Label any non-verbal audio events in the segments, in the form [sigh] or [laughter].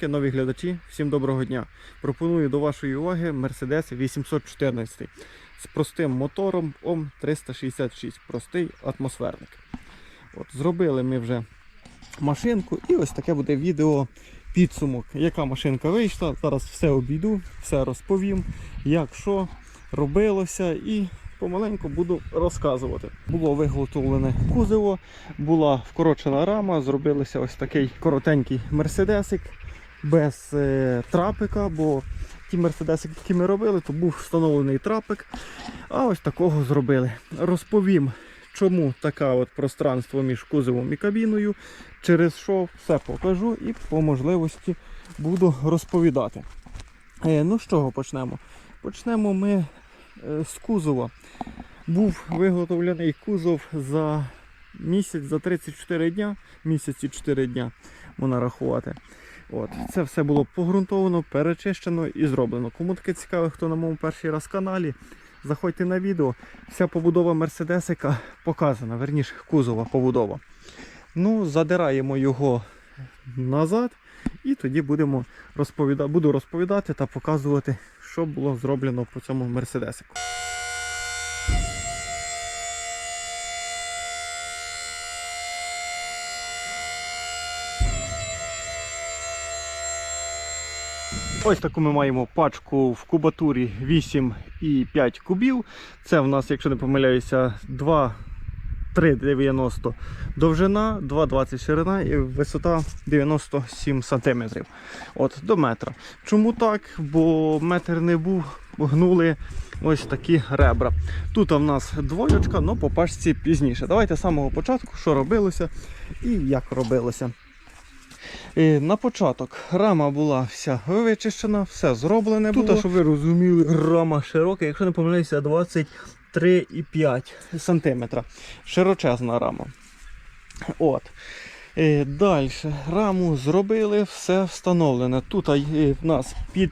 підписники, нові глядачі, всім доброго дня. Пропоную до вашої уваги Mercedes 814 з простим мотором ОМ 366, простий атмосферник. От, зробили ми вже машинку і ось таке буде відео підсумок, яка машинка вийшла. Зараз все обійду, все розповім, як що робилося і помаленьку буду розказувати. Було виготовлене кузово, була вкорочена рама, зробилося ось такий коротенький мерседесик без е, трапика, бо ті мерседесики, які ми робили, то був встановлений трапик. А ось такого зробили. Розповім, чому таке от пространство між кузовом і кабіною, через що все покажу і по можливості буду розповідати. Е, ну з чого почнемо? Почнемо ми е, з кузова. Був виготовлений кузов за місяць, за 34 дня, місяць і 4 дня можна рахувати. От, це все було погрунтовано, перечищено і зроблено. Кому таке цікаве, хто на моєму перший раз каналі, заходьте на відео. Вся побудова Мерседесика показана, верніше кузова побудова. Ну, задираємо його назад і тоді будемо розповіда... буду розповідати та показувати, що було зроблено по цьому Мерседесику. Ось таку ми маємо пачку в кубатурі 8,5 кубів. Це в нас, якщо не помиляюся, 2 3,90 довжина, 2,20 ширина і висота 97 см. От до метра. Чому так? Бо метр не був, гнули ось такі ребра. Тут в нас двоєчка, але по пачці пізніше. Давайте з самого початку, що робилося і як робилося. І на початок рама була вся вичищена, все зроблене. Тут, щоб ви розуміли, рама широка, якщо не помиляюся, 23,5. сантиметра. Широчезна рама. От. Далі раму зробили, все встановлене. Тут в нас під,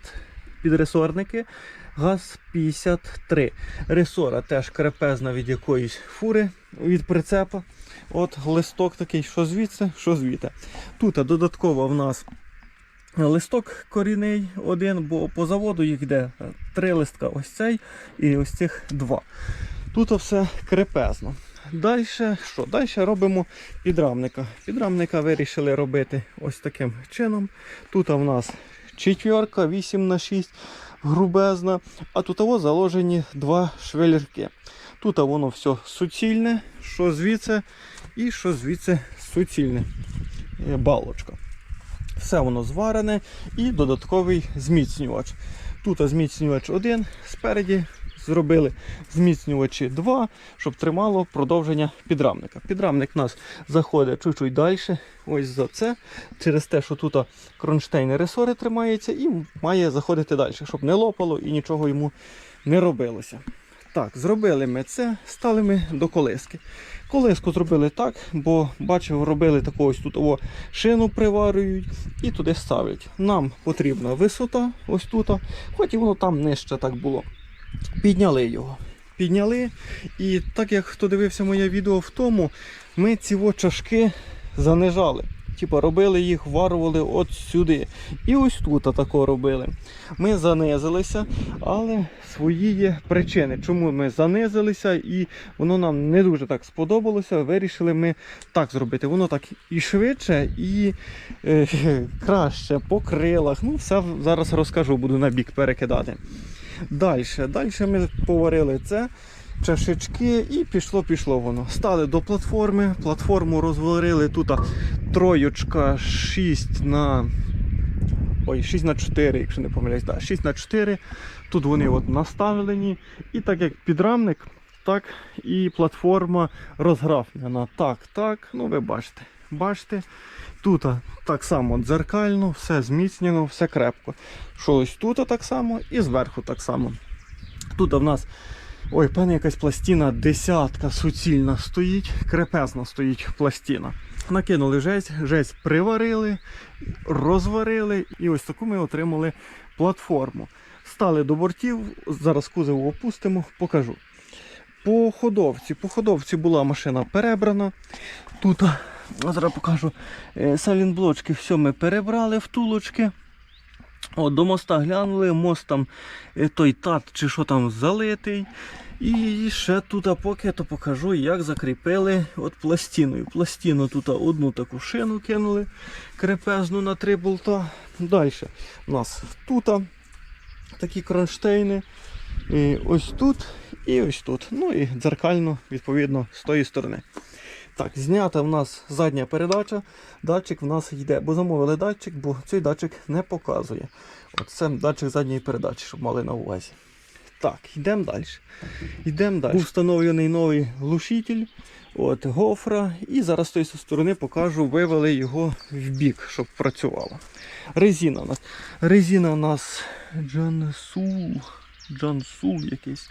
підресорники ГАЗ-53. Ресора теж крепезна від якоїсь фури, від прицепа. От листок такий, що звідси, що звідти. Тут додатково в нас листок корінний один, бо по заводу їх йде е, три листка, ось цей і ось цих два. Тут все крепезно. Далі що? Далі робимо підрамника. Підрамника вирішили робити ось таким чином. Тут в нас четверка 8 на 6 грубезна, а тут ось заложені два швелірки. Тут воно все суцільне, що звідси і що звідси суцільне. Е, Балочка. Все воно зварене і додатковий зміцнювач. Тут зміцнювач один спереді. Зробили зміцнювачі 2, щоб тримало продовження підрамника. Підрамник у нас заходить чуть-чуть далі. Ось за це. Через те, що тут кронштейни ресори тримаються і має заходити далі, щоб не лопало і нічого йому не робилося. Так, зробили ми це, стали ми до колиски. Колиску зробили так, бо бачив, робили таку ось тут о, шину приварюють і туди ставлять. Нам потрібна висота, ось тут, хоч і воно там нижче так було. Підняли його. Підняли. І так як хто дивився моє відео в тому, ми ці чашки занижали. Типа робили їх, варували от сюди. І ось тут тако робили. Ми занизилися, але свої є причини, чому ми занизилися, і воно нам не дуже так сподобалося. Вирішили ми так зробити. Воно так і швидше, і е, [laughs] краще по крилах. Ну, все зараз розкажу, буду на бік перекидати. Далі, далі ми поварили це. Чашечки і пішло-пішло воно. Стали до платформи, платформу розварили тут троєчка 6 на ой, 6 на 4, якщо не помиляюсь, да, 6 на 4. Тут вони от наставлені. І так як підрамник, так і платформа розграфлена. Так, так, ну ви бачите. Бачите, тут так само дзеркально, все зміцнено, все крепко. Що тут так само і зверху так само. Тут в нас Ой, певне, якась пластина десятка суцільна стоїть, крепезна стоїть пластина. Накинули жесть, жесть приварили, розварили, і ось таку ми отримали платформу. Стали до бортів, зараз кузов опустимо, покажу. По ходовці. По ходовці була машина перебрана. Тут Зараз покажу. Е, Салінблочки все ми перебрали втулочки. От, до моста глянули, мост там е, той тат чи що там залитий. І ще тут, поки то покажу, як закріпили от пластиною. Пластину тут одну таку шину кинули крепезну на три болта. Далі у нас тут такі кронштейни. І ось тут і ось тут. Ну і дзеркально, відповідно, з тої сторони. Так, знята в нас задня передача, датчик в нас йде, бо замовили датчик, бо цей датчик не показує. От це датчик задньої передачі, щоб мали на увазі. Так, йдемо далі. Йдемо далі. Встановлений новий глушитель от гофра. І зараз з тої сторони покажу, вивели його в бік, щоб працювало. Резина у нас. Резина у нас Джансул. Джансул якийсь.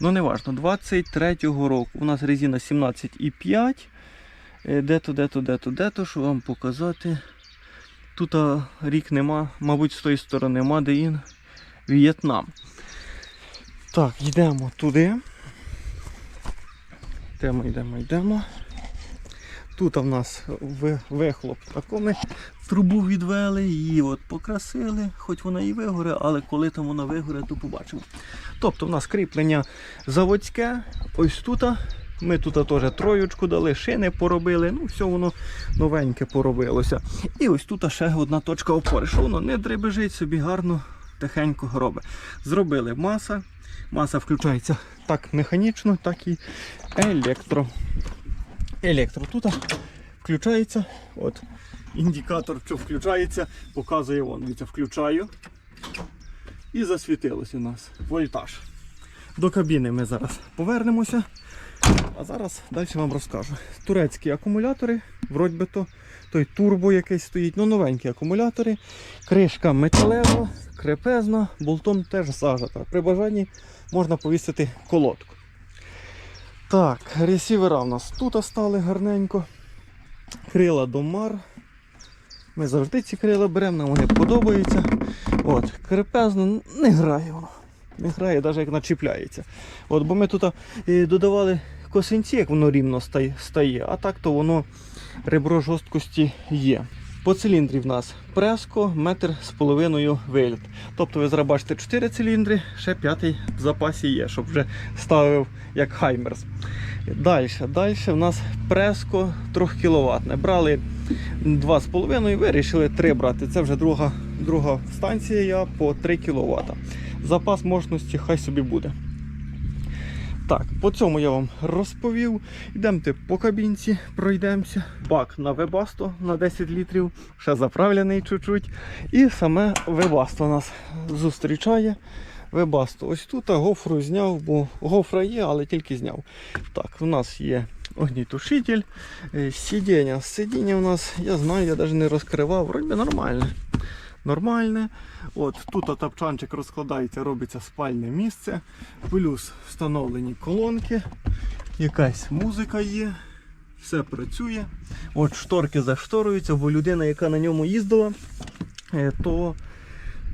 Ну, не важно. 23-го року. У нас резина 17,5. Е, Де-то, де-то, де-то, де-то, що вам показати. Тут рік нема, мабуть, з тої сторони in В'єтнам. Так, йдемо туди. Йдемо, йдемо, йдемо. Тут в нас вихлоп тако ми трубу відвели, її от покрасили, хоч вона і вигоре, але коли там вона вигоре, то побачимо. Тобто в нас кріплення заводське, ось тут. Ми тут теж троєчку дали, шини поробили, ну все воно новеньке поробилося. І ось тут ще одна точка опори, що воно не дребежить собі гарно, тихенько робить. Зробили маса. Маса включається так механічно, так і електро. Електро тут включається. От індикатор, що включається, показує вон. Дивіться, включаю. І засвітилось у нас вольтаж. До кабіни ми зараз повернемося. А зараз далі вам розкажу. Турецькі акумулятори, вроді би то, той турбо якийсь стоїть, ну новенькі акумулятори. Кришка металева, крепезна, болтом теж зажата. При бажанні можна повісити колодку. Так, ресівера в нас тут стали гарненько. Крила домар. Ми завжди ці крила беремо, нам вони подобаються. От, крепезно не грає воно. Не грає, навіть як начіпляється. От, бо ми тут додавали косинці, як воно рівно стає, а так то воно ребро жорсткості є. По циліндрі в нас преско, метр з половиною виліт. Тобто ви зараз бачите 4 циліндри, ще п'ятий в запасі є, щоб вже ставив як Хаймерс. Далі, далі в нас преско 3 кВт. Брали 2,5, вирішили 3 брати. Це вже друга, друга станція по 3 кВт. Запас мощності хай собі буде. Так, по цьому я вам розповів. Йдемте по кабінці, пройдемося. Бак на Вебасто на 10 літрів, ще заправлений чуть-чуть. І саме Вебасто нас зустрічає. Вебасто. Ось тут а гофру зняв, бо гофра є, але тільки зняв. Так, у нас є огнітушитель, е, сидіння. Сидіння у нас, я знаю, я навіть не розкривав, вроді нормальне. Нормальне. От Тут тапчанчик розкладається, робиться спальне місце. Плюс встановлені колонки, якась музика є, все працює. От шторки зашторуються, бо людина, яка на ньому їздила, е, то,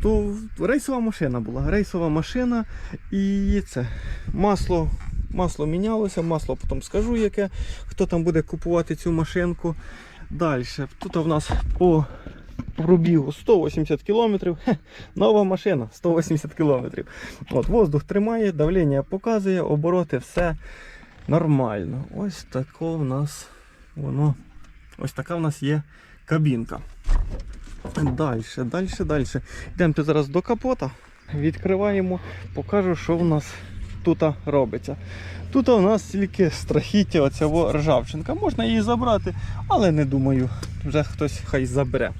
то рейсова машина була. Рейсова машина і це масло. Масло мінялося, масло потім скажу, яке, хто там буде купувати цю машинку. Далі. Тут у нас по пробігу 180 км. Нова машина 180 км. От, воздух тримає, давлення показує, обороти, все нормально. Ось тако в нас воно. Ось така в нас є кабінка. Далі, далі, далі. Йдемо зараз до капота, відкриваємо, покажу, що в нас тут робиться. Тут у нас тільки страхіття оця ржавчинка. Можна її забрати, але не думаю, вже хтось хай забере.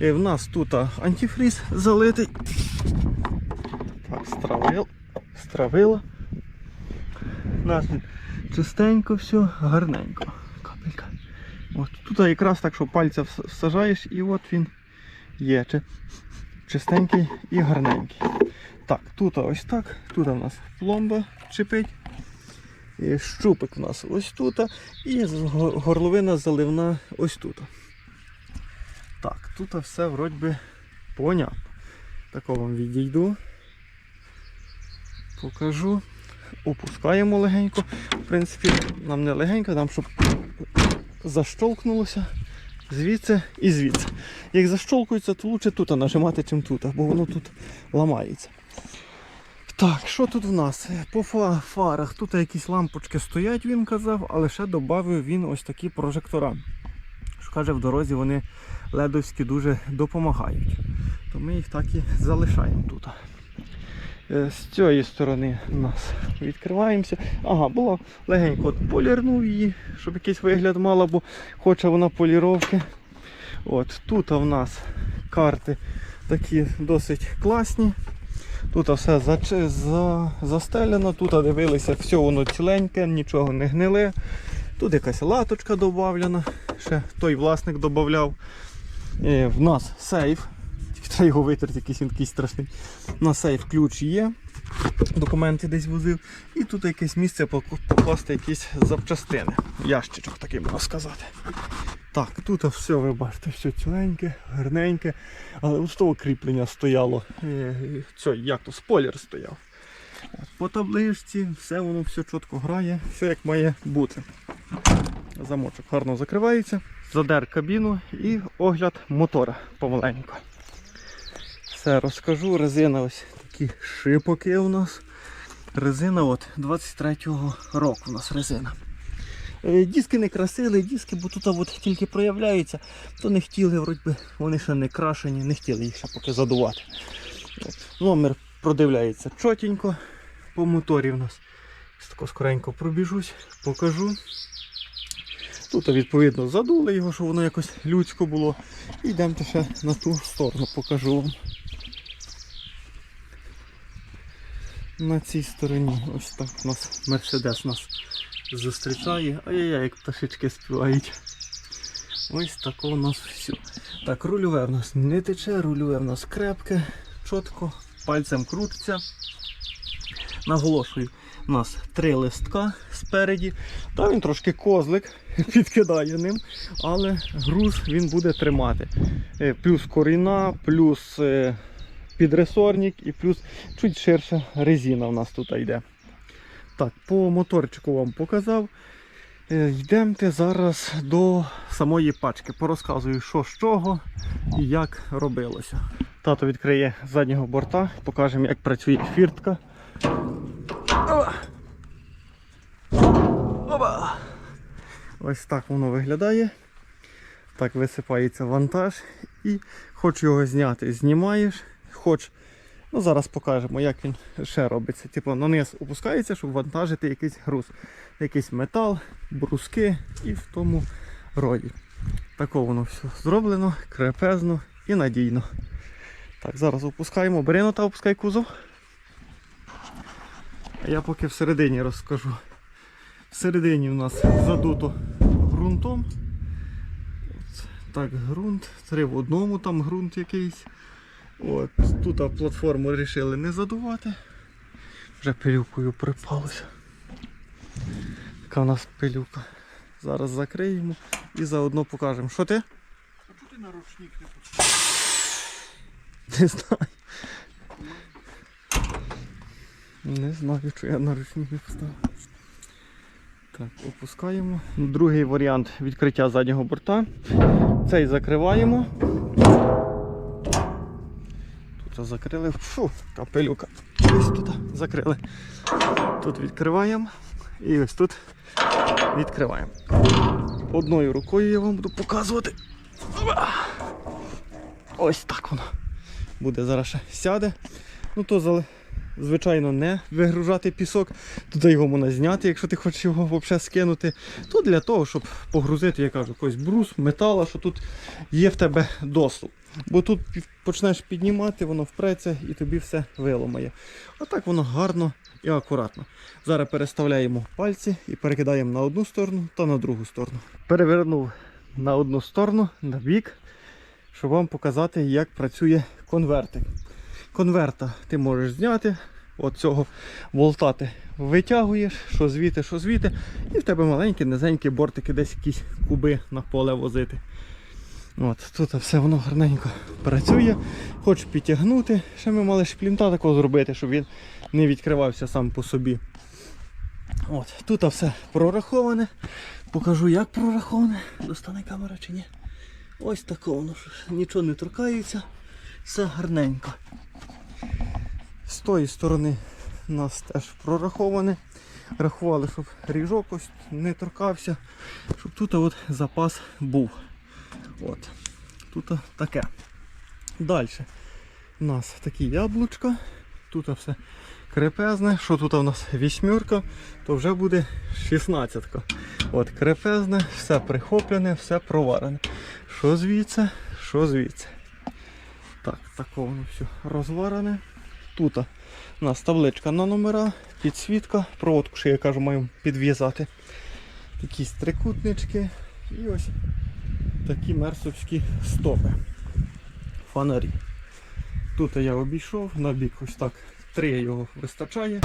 І в нас тут антифріз залитий. Так, стравил, стравило. У нас тут чистенько все, гарненько. Капелька. От, тут якраз так, що пальця вс- всажаєш і от він є. Чи- Чистенький і гарненький. Так, тут ось так, тут у нас пломба чіпить. І щупик у нас ось тут. І горловина заливна ось тут. Так, тут все вроді би понятно. Тако вам відійду. Покажу. Опускаємо легенько. В принципі, нам не легенько, нам щоб защолкнулося. звідси і звідси. Як защолкується, то лучше тут нажимати, чим тут, бо воно тут ламається. Так, що тут в нас? По фарах тут якісь лампочки стоять, він казав, але ще додав він ось такі прожектора. Що каже, в дорозі вони ледовські дуже допомагають. То ми їх так і залишаємо тут. Е, З цієї сторони у нас відкриваємося. Ага, було легенько от полірнув її, щоб якийсь вигляд мала, бо хоче вона поліровки. От тут у нас карти такі досить класні. Тут все зач- за, застелено, тут дивилися, все воно ціленьке, нічого не гниле. Тут якась латочка додавлена, ще той власник додавав. В нас сейф. Тільки треба його витерти, якийсь він такий страшний. На сейф ключ є. Документи десь возив. І тут якесь місце покласти якісь запчастини. Ящичок такий можна сказати. Так, тут все, ви бачите, все ціленьке, гарненьке. Але ось того кріплення стояло. Е, Це, як то, спойлер стояв. От, По табличці все воно все чітко грає, все як має бути. Замочок гарно закривається. Задер кабіну і огляд мотора помаленько. Все розкажу. Резина ось такі шипоки у нас. Резина от 23-го року у нас резина. Е, Диски не красили, диски, бо тут от тільки проявляються, то не хотіли, вроді би, вони ще не крашені, не хотіли їх ще поки задувати. Номер продивляється чотенько по моторі в нас. Тако скоренько пробіжусь, покажу. Тут відповідно задули його, щоб воно якось людсько було. І йдемо ще на ту сторону, покажу вам. На цій стороні ось так у нас Мерседес нас зустрічає. Ай-яй-яй, як пташечки співають. Ось таке у нас все. Так, рульове в нас не тече, рульове в нас крепке, чітко, пальцем крутиться. Наголошую, у нас три листка спереді. Та він трошки козлик [laughs] підкидає ним, але груз він буде тримати. Е, Плюс коріна, плюс е, підресорник і плюс чуть ширша резина у нас тут йде. Так, по моторчику вам показав. Е, Йдемте зараз до самої пачки. Порозказую, що з чого і як робилося. Тато відкриє заднього борта, покажемо, як працює фіртка. Оба! Ось так воно виглядає. Так висипається вантаж. І хоч його зняти, знімаєш, хоч. Ну, зараз покажемо, як він ще робиться. Типу на низ опускається, щоб вантажити якийсь груз. Якийсь метал, бруски і в тому роді. Тако воно все зроблено, крепезно і надійно. Так, зараз опускаємо. Бери нота, опускай кузов. А я поки всередині розкажу. Всередині у нас задуто ґрунтом. Так, ґрунт. Три в одному там ґрунт якийсь. От, тут платформу вирішили не задувати. Вже пилюкою припалося. Така у нас пилюка. Зараз закриємо і заодно покажемо. Що ти? А чого ти на ручник не [laughs] Не знаю. Не знаю, що я на ручник не поставив. Так, опускаємо. Другий варіант відкриття заднього борта. Цей закриваємо. Тут закрили. Фу, капелюка. Ось тут закрили. Тут відкриваємо. І ось тут відкриваємо. Одною рукою я вам буду показувати. Ось так воно буде зараз ще сяде. Ну то звичайно не вигружати пісок. Туди його можна зняти, якщо ти хочеш його взагалі скинути. То для того, щоб погрузити, я кажу, якийсь брус, метала, що тут є в тебе доступ. Бо тут почнеш піднімати, воно впреться і тобі все виламає. А так воно гарно і акуратно. Зараз переставляємо пальці і перекидаємо на одну сторону та на другу сторону. Перевернув на одну сторону, на бік, щоб вам показати, як працює конвертик. Конверта ти можеш зняти, от цього болта ти витягуєш, що звідти, що звідти, і в тебе маленькі, низенькі бортики, десь якісь куби на поле возити. От, Тут все воно гарненько працює. Хочу підтягнути. Ще ми мали шплінта такого зробити, щоб він не відкривався сам по собі. От, Тут все прораховане. Покажу, як прораховане. Достане камера чи ні. Ось таке воно ж нічого не торкається, все гарненько. З тої сторони у нас теж прораховане. Рахували, щоб ріжок ось не торкався, щоб тут от запас був. От. Тут таке. Далі у нас такі яблучка. Тут все крепезне. Що тут у нас вісьмірка, то вже буде шістнадцятка. От крепезне, все прихоплене, все проварене. Що звідси, що звідси. Так, тако воно все розварене. Тут у нас табличка на номера, підсвітка, проводку, що я кажу, маємо підв'язати. Якісь трикутнички і ось такі мерсовські стопи. Фонарі. Тут я обійшов, на бік ось так три його вистачає.